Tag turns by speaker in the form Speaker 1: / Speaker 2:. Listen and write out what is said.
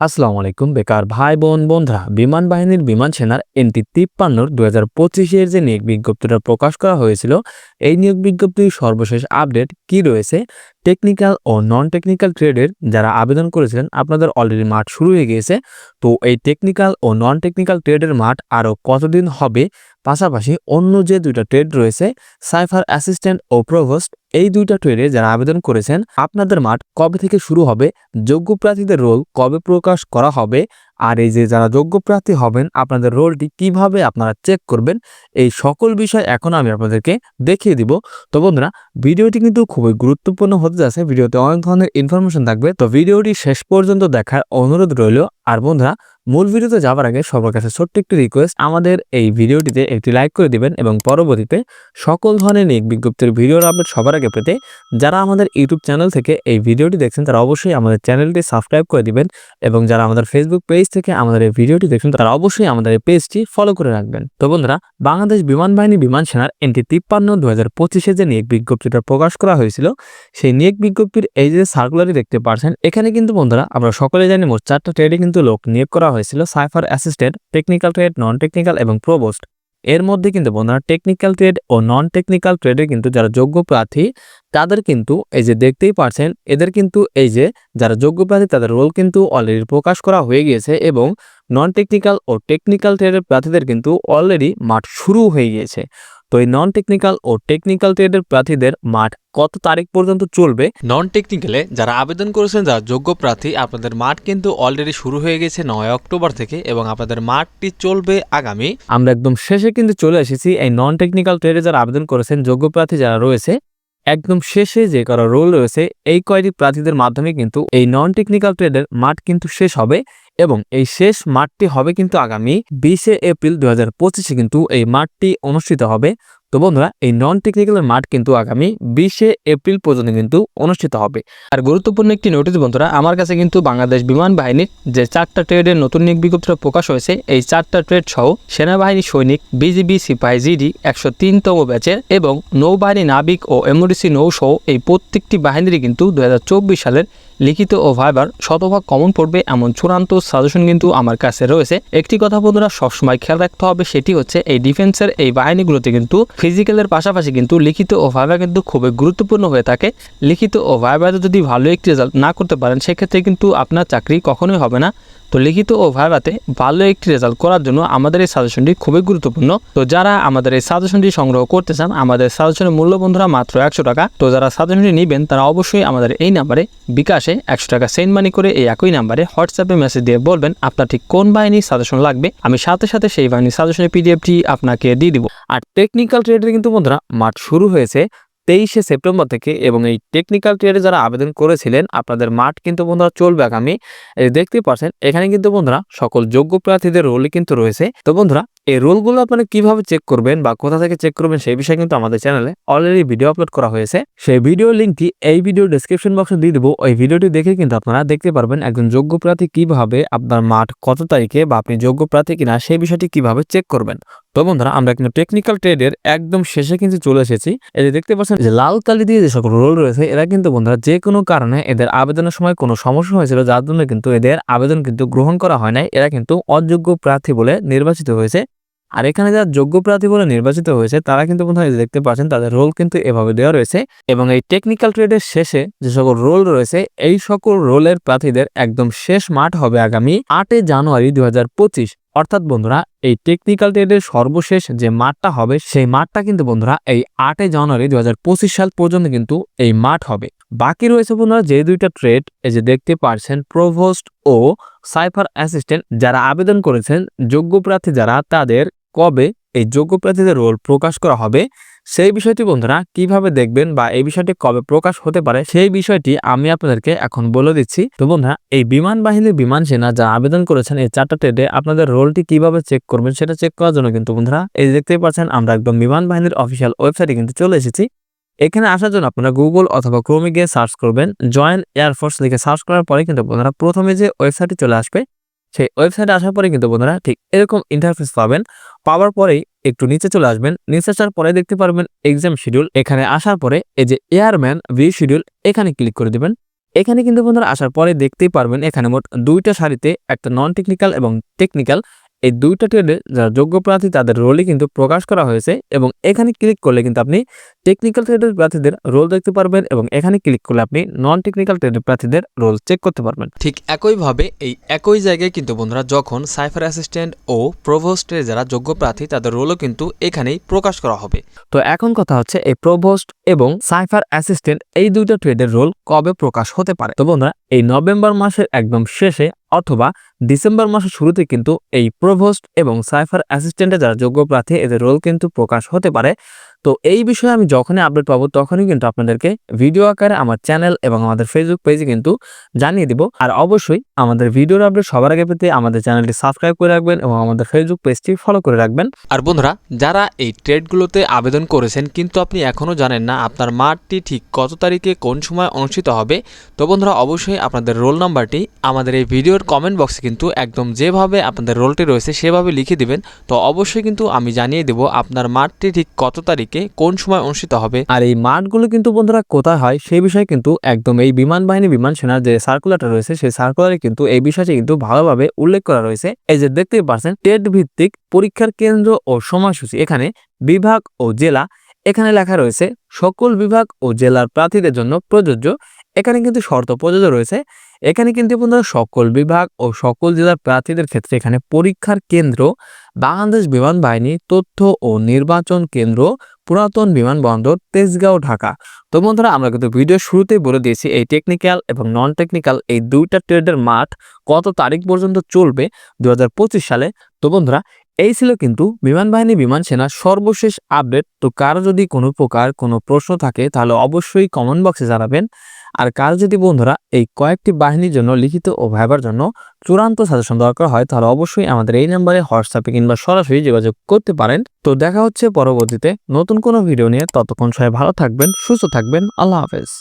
Speaker 1: আসসালামু আলাইকুম, বেকার ভাই বোন বন্ধুরা। বিমান বাহিনীর বিমান সেনার এনটি তিপ্পান্নর দু হাজার পঁচিশের যে নিয়োগ বিজ্ঞপ্তিটা প্রকাশ করা হয়েছিল, এই নিয়োগ বিজ্ঞপ্তির সর্বশেষ আপডেট কি রয়েছে? টেকনিক্যাল ও নন টেকনিক্যাল ট্রেডের যারা আবেদন করেছিলেন, আপনাদের অলরেডি মাঠ শুরু হয়ে গিয়েছে। তো এই টেকনিক্যাল ও নন টেকনিক্যাল ট্রেডের মাঠ আরও কতদিন হবে? পাশাপাশি অন্য যে দুইটা ট্রেড রয়েছে সাইফার অ্যাসিস্ট্যান্ট ও প্রভোস্ট এই দুইটা ট্রেডে যারা আবেদন করেছেন, আপনাদের মাঠ কবে থেকে শুরু হবে? যোগ্য প্রার্থীদের রোল কবে প্রকাশ করা হবে? আর এই যে যারা যোগ্য প্রার্থী হবেন, আপনাদের রোলটি কীভাবে আপনারা চেক করবেন, এই সকল বিষয় এখন আমি আপনাদেরকে দেখিয়ে দিব। তো বন্ধুরা, ভিডিওটি কিন্তু খুবই গুরুত্বপূর্ণ হতে যাচ্ছে, ভিডিওতে অনেক ধরনের ইনফরমেশন থাকবে। তো ভিডিওটি শেষ পর্যন্ত দেখার অনুরোধ রইল আর বন্ধুরা, মূল ভিডিওতে যাওয়ার আগে সবার কাছে ছোট্ট একটি রিকোয়েস্ট আমাদের এই ভিডিওটিতে একটি লাইক করে দিবেন এবং পরবর্তীতে সকল ধরনের নিয়োগ বিজ্ঞপ্তির ভিডিওর আপডেট সবার আগে পেতে যারা আমাদের ইউটিউব চ্যানেল থেকে এই ভিডিওটি দেখছেন, তারা অবশ্যই আমাদের চ্যানেলটি সাবস্ক্রাইব করে দিবেন এবং যারা আমাদের ফেসবুক পেজ থেকে আমাদের এই ভিডিওটি দেখছেন, তারা অবশ্যই আমাদের এই পেজটি ফলো করে রাখবেন। তো বন্ধুরা, বাংলাদেশ বিমান বাহিনী বিমান সেনার এনটি তিপ্পান্ন দু হাজার পঁচিশে যে নিয়োগ বিজ্ঞপ্তিটা প্রকাশ করা হয়েছিল, সেই নিয়োগ বিজ্ঞপ্তির এই যে সার্কুলারই দেখতে পাচ্ছেন এখানে কিন্তু বন্ধুরা, আমরা সকলে জানি মোট চারটা ট্রেডে কিন্তু লোক নিয়োগ করা হয়েছিল cipher assistant, technical trade non technical এবং প্রবোস্ট। এর মধ্যে কিন্তু বন্ধুরা টেকনিক্যাল ট্রেড ও নন টেকনিক্যাল ট্রেডে কিন্তু যারা যোগ্য প্রার্থী, তাদের কিন্তু এই যে দেখতেই পারছেন, এদের কিন্তু এই যে যারা যোগ্য প্রার্থী, তাদের রোল কিন্তু অলরেডি প্রকাশ করা হয়ে গিয়েছে এবং নন টেকনিক্যাল ও টেকনিক্যাল ট্রেডের প্রার্থীদের কিন্তু অলরেডি মাঠ শুরু হয়ে গিয়েছে। তো এই নন টেকনিক্যাল ও টেকনিক্যাল ট্রেডের প্রার্থীদের মাঠ কত তারিখ পর্যন্ত চলবে?
Speaker 2: নন টেকনিক্যালে যারা আবেদন করেছেন যারা যোগ্য প্রার্থী আপনাদের মাঠ কিন্তু অলরেডি শুরু হয়ে গেছে নয় অক্টোবর থেকে এবং আপনাদের মাঠটি চলবে আগামী।
Speaker 1: আমরা একদম শেষে কিন্তু চলে এসেছি। এই নন টেকনিক্যাল ট্রেডে যারা আবেদন করেছেন যোগ্য প্রার্থী যারা রয়েছে একদম শেষে যে করা রোল রয়েছে এই কয়টি প্রার্থীদের মাধ্যমে কিন্তু এই নন টেকনিক্যাল ট্রেডের মাঠ কিন্তু শেষ হবে। এবং এই শেষ মাঠটি হবে কিন্তু আগামী বিশে এপ্রিল দু হাজার পঁচিশে কিন্তু এই মাঠটি অনুষ্ঠিত হবে। তো বন্ধুরা, এই নন টেকনিক্যালের মাঠ কিন্তু আগামী বিশে এপ্রিল পর্যন্ত কিন্তু অনুষ্ঠিত হবে।
Speaker 3: আর গুরুত্বপূর্ণ একটি নোটিশ বন্ধুরা, আমার কাছে কিন্তু বাংলাদেশ বিমান বাহিনীর যে চারটা ট্রেডের নতুন নিয়োগ বিজ্ঞপ্তিটা প্রকাশ হয়েছে, এই চারটা ট্রেড সহ সেনাবাহিনী, সৈনিক বিজিবি সিপাহি জিডি একশো তিনতম ব্যাচের এবং নৌবাহিনী, নাবিক ও এমওডিসি নৌ সহ এই প্রত্যেকটি বাহিনীরই কিন্তু দুই হাজার চব্বিশ সালের লিখিত ও ভাইবার শতভাগ কমন পড়বে এমন চূড়ান্ত সাজেশন কিন্তু আমার কাছে রয়েছে। একটি কথা বন্ধুরা, সবসময় খেয়াল রাখতে হবে, সেটি হচ্ছে এই ডিফেন্সের এই বাহিনীগুলোতে কিন্তু ফিজিক্যালের পাশাপাশি কিন্তু লিখিত ও ভাইভা কিন্তু খুবই গুরুত্বপূর্ণ হয়ে থাকে। লিখিত ও ভাইবাতে যদি ভালো একটি রেজাল্ট না করতে পারেন, সেক্ষেত্রে কিন্তু আপনার চাকরি কখনোই হবে না। তো লিখিত ও ভাইবাতে ভালো একটি রেজাল্ট করার জন্য আমাদের এই সাজেশনটি খুবই গুরুত্বপূর্ণ। তো যারা আমাদের এই সাজেশনটি সংগ্রহ করতে চান, আমাদের সাজেশনের মূল্য বন্ধুরা মাত্র একশো টাকা। তো যারা সাজেশনটি নেবেন, তারা অবশ্যই আমাদের এই নাম্বারে বিকাশে একশো টাকা সেন্ড মানি করে এই একই নাম্বারে হোয়াটসঅ্যাপে মেসেজ দিয়ে বলবেন আপনার ঠিক কোন বাহিনীর সাজেশন লাগবে। আমি সাথে সাথে সেই বাহিনীর সাজেশনের পিডিএফটি আপনাকে দিয়ে দিব।
Speaker 1: আর টেকনিক্যাল ট্রেডের কিন্তু বন্ধুরা মাঠ শুরু হয়েছে। তেইশে সেপ্টেম্বর থেকে এবং এই টেকনিক্যাল ট্রেডে যারা আবেদন করেছিলেন, আপনাদের মাঠ কিন্তু বন্ধুরা চলবে আগামী দেখতেই পাচ্ছেন এখানে কিন্তু বন্ধুরা সকল যোগ্য প্রার্থীদের রোলই কিন্তু রয়েছে। তো বন্ধুরা, এই রোলগুলো আপনারা কীভাবে চেক করবেন বা কোথা থেকে চেক করবেন সেই বিষয়ে কিন্তু আমাদের চ্যানেলে অলরেডি ভিডিও আপলোড করা হয়েছে। সেই ভিডিও লিঙ্কটি এই ভিডিও ডেসক্রিপশন বক্সে দিয়ে দেবো। ওই ভিডিওটি দেখে কিন্তু আপনারা দেখতে পারবেন একজন যোগ্য প্রার্থী কীভাবে আপনার মাঠ কত তারিখে বা আপনি যোগ্য প্রার্থী কিনা সেই বিষয়টি কীভাবে চেক করবেন। তো বন্ধুরা, আমরা কিন্তু টেকনিক্যাল ট্রেডের একদম শেষে কিন্তু চলে এসেছি। এই যে দেখতে পাচ্ছেন যে লাল কালি দিয়ে যে সকল রোল রয়েছে, এরা কিন্তু বন্ধুরা যে কোনো কারণে এদের আবেদনের সময় কোনো সমস্যা হয়েছিল, যার জন্য কিন্তু এদের আবেদন কিন্তু গ্রহণ করা হয় নাই। এরা কিন্তু অযোগ্য প্রার্থী বলে নির্বাচিত হয়েছে। আর এখানে যারা যোগ্য প্রার্থী বলে নির্বাচিত হয়েছে, তারা কিন্তু বন্ধুরা এই যে দেখতে পাচ্ছেন তাদের রোল কিন্তু এভাবে দেওয়া রয়েছে এবং এই টেকনিক্যাল ট্রেডের শেষে যে সকল রোল রয়েছে, এই সকল রোলের প্রার্থীদের একদম শেষ মাঠ হবে আগামী আটই জানুয়ারি দু হাজার পঁচিশ। অর্থাৎ বন্ধুরা, এই টেকনিক্যাল ট্রেডের সর্বশেষ যে মাঠটা হবে, সেই মাঠটা কিন্তু বন্ধুরা এই আটই জানুয়ারি দুই হাজার পঁচিশ সাল পর্যন্ত কিন্তু এই মাঠ হবে। বাকি রয়েছে বন্ধুরা যে দুইটা ট্রেড এই যে দেখতে পারছেন প্রভোস্ট ও সাইফার অ্যাসিস্ট্যান্ট যারা আবেদন করেছেন, যোগ্য প্রার্থী যারা, তাদের কবে এই যোগ্য প্রার্থীদের রোল প্রকাশ করা হবে, সেই বিষয়টি বন্ধুরা কীভাবে দেখবেন বা এই বিষয়টি কবে প্রকাশ হতে পারে, সেই বিষয়টি আমি আপনাদেরকে এখন বলে দিচ্ছি। তো বন্ধুরা, এই বিমান বাহিনীর বিমান সেনা যা আবেদন করেছেন, এই চারটা ট্রেডে আপনাদের রোলটি কীভাবে চেক করবেন সেটা চেক করার জন্য কিন্তু বন্ধুরা, এই দেখতেই পাচ্ছেন, আমরা একদম বিমান বাহিনীর অফিসিয়াল ওয়েবসাইটে কিন্তু চলে এসেছি। এখানে আসার জন্য আপনারা গুগল অথবা ক্রোমে গিয়ে সার্চ করবেন জয়েন এয়ারফোর্স লিখে সার্চ করার পরে কিন্তু বন্ধুরা প্রথমে যে ওয়েবসাইটটি চলে আসবে সেই ওয়েবসাইটে আসার পরে কিন্তু বন্ধুরা ঠিক এরকম ইন্টারফেস পাবেন। পাওয়ার পরেই একটু নিচে চলে আসবেন। নিচে আসার পরে দেখতে পারবেন এক্সাম শিডিউল এখানে আসার পরে এই যে এয়ারম্যান ভি শিডিউল এখানে ক্লিক করে দেবেন। এখানে কিন্তু বন্ধুরা আসার পরে দেখতেই পারবেন এখানে মোট দুইটা সারিতে একটা নন টেকনিক্যাল এবং টেকনিক্যাল এই দুইটা ট্রেডে যারা যোগ্য প্রার্থী তাদের রোলই কিন্তু প্রকাশ করা হয়েছে এবং এখানে ক্লিক করলে কিন্তু আপনি টেকনিক্যাল ট্রেডের প্রার্থীদের রোল দেখতে পারবেন এবং এখানে ক্লিক করলে আপনি নন টেকনিক্যাল ট্রেডের প্রার্থীদের রোল চেক করতে পারবেন।
Speaker 2: ঠিক একইভাবে এই একই জায়গায় কিন্তু বন্ধুরা যখন সাইফার অ্যাসিস্ট্যান্ট ও প্রভোস্টের যারা যোগ্য প্রার্থী তাদের রোলও কিন্তু এখানেই প্রকাশ করা হবে।
Speaker 1: তো এখন কথা হচ্ছে এই প্রভোস্ট এবং সাইফার অ্যাসিস্ট্যান্ট এই দুইটা ট্রেডের রোল কবে প্রকাশ হতে পারে? তো বন্ধুরা এই নভেম্বর মাসের একদম শেষে অথবা ডিসেম্বর মাসের শুরুতে কিন্তু এই প্রভোস্ট এবং সাইফার অ্যাসিস্ট্যান্টে যারা যোগ্য প্রার্থী, এদের রোল কিন্তু প্রকাশ হতে পারে। তো এই বিষয়ে আমি যখনই আপডেট পাবো, তখনই কিন্তু আপনাদেরকে ভিডিও আকারে আমার চ্যানেল এবং আমাদের ফেসবুক পেজে কিন্তু জানিয়ে দিব। আর অবশ্যই আমাদের ভিডিওর আপডেট সবার আগে পেতে আমাদের চ্যানেলটি সাবস্ক্রাইব করে রাখবেন এবং আমাদের ফেসবুক পেজটি ফলো করে রাখবেন।
Speaker 2: আর বন্ধুরা, যারা এই ট্রেডগুলোতে আবেদন করেছেন কিন্তু আপনি এখনও জানেন না আপনার মাঠটি ঠিক কত তারিখে কোন সময় অনুষ্ঠিত হবে, তো বন্ধুরা অবশ্যই আপনাদের রোল নাম্বারটি আমাদের এই ভিডিওর কমেন্ট বক্সে কিন্তু একদম যেভাবে আপনাদের রোলটি রয়েছে সেভাবে লিখে দিবেন, তো অবশ্যই কিন্তু আমি জানিয়ে দেব আপনার মাঠটি ঠিক কত তারিখে, কোন সময় অনুষ্ঠিত হবে।
Speaker 1: আর এই মাঠগুলো কিন্তু বন্ধুরা কোথায় হয়, সেই বিষয়ে কিন্তু একদম এই বিমান বাহিনী, বিমান সেনার যে সার্কুলারটা রয়েছে, সেই সার্কুলারে কিন্তু এই বিষয়টি কিন্তু ভালোভাবে উল্লেখ করা রয়েছে। এই যে দেখতেই পারছেন টেট ভিত্তিক পরীক্ষার কেন্দ্র ও সময়সূচি এখানে বিভাগ ও জেলা, এখানে লেখা রয়েছে, সকল বিভাগ ও জেলার প্রার্থীদের জন্য প্রযোজ্য। এখানে কিন্তু শর্ত প্রযোজ্য রয়েছে এখানে কিন্তু বন্ধুরা সকল বিভাগ ও সকল জেলার প্রার্থীদের ক্ষেত্রে এখানে পরীক্ষার কেন্দ্র, বাংলাদেশ বিমান বাহিনী, তথ্য ও নির্বাচন কেন্দ্র, পুরাতন বিমানবন্দর তেজগাঁও, ঢাকা। তো বন্ধুরা, আমরা কিন্তু ভিডিও শুরুতেই বলে দিয়েছি, এই টেকনিক্যাল এবং নন টেকনিক্যাল এই দুইটা ট্রেডের মাঠ কত তারিখ পর্যন্ত চলবে দুই হাজার পঁচিশ সালে? তো বন্ধুরা, এই ছিল কিন্তু বিমান বাহিনী, বিমান সেনার সর্বশেষ আপডেট তো কারও যদি কোনো প্রকার কোনো প্রশ্ন থাকে, তাহলে অবশ্যই কমেন্ট বক্সে জানাবেন। আর কাল যদি বন্ধুরা এই কয়েকটি বাহিনীর জন্য লিখিত ও ভাইবার জন্য চূড়ান্ত সাজেশন দরকার হয়, তাহলে অবশ্যই আমাদের এই নাম্বারে হোয়াটসঅ্যাপে কিংবা সরাসরি যোগাযোগ করতে পারেন। তো দেখা হচ্ছে পরবর্তীতে নতুন কোনো ভিডিও নিয়ে। ততক্ষণ সবাই ভালো থাকবেন, সুস্থ থাকবেন। আল্লাহ হাফেজ।